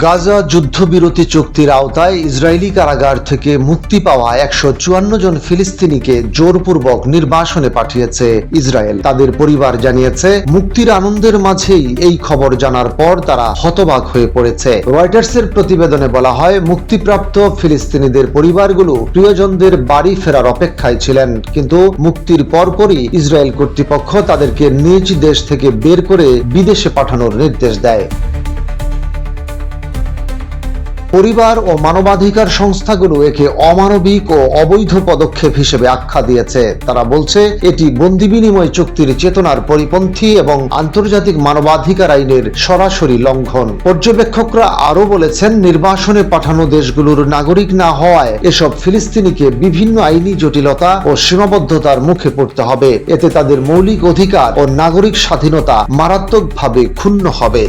গাজা যুদ্ধবিরতি চুক্তির আওতায় ইসরায়েলি কারাগার থেকে মুক্তি পাওয়া একশো চুয়ান্ন জন ফিলিস্তিনিকে জোরপূর্বক নির্বাসনে পাঠিয়েছে ইসরায়েল। তাদের পরিবার জানিয়েছে, মুক্তির আনন্দের মাঝেই এই খবর জানার পর তারা হতবাক হয়ে পড়েছে। রয়টার্সের প্রতিবেদনে বলা হয়, মুক্তিপ্রাপ্ত ফিলিস্তিনিদের পরিবারগুলো প্রিয়জনদের বাড়ি ফেরার অপেক্ষায় ছিলেন। কিন্তু মুক্তির পরপরই ইসরায়েল কর্তৃপক্ষ তাদেরকে নিজ দেশ থেকে বের করে বিদেশে পাঠানোর নির্দেশ দেয়। পরিবার ও মানবাধিকার সংস্থাগুলো একে অমানবিক ও অবৈধ পদক্ষেপ হিসেবে আখ্যা দিয়েছে। তারা বলছে, এটি বন্দি বিনিময় চুক্তির চেতনার পরিপন্থী এবং আন্তর্জাতিক মানবাধিকার আইনের সরাসরি লঙ্ঘন। পর্যবেক্ষকরা আরও বলেছেন, নির্বাসনে পাঠানো দেশগুলোর নাগরিক না হওয়ায় এসব ফিলিস্তিনিকে বিভিন্ন আইনি জটিলতা ও সীমাবদ্ধতার মুখে পড়তে হবে। এতে তাদের মৌলিক অধিকার ও নাগরিক স্বাধীনতা মারাত্মকভাবে ক্ষুণ্ণ হবে।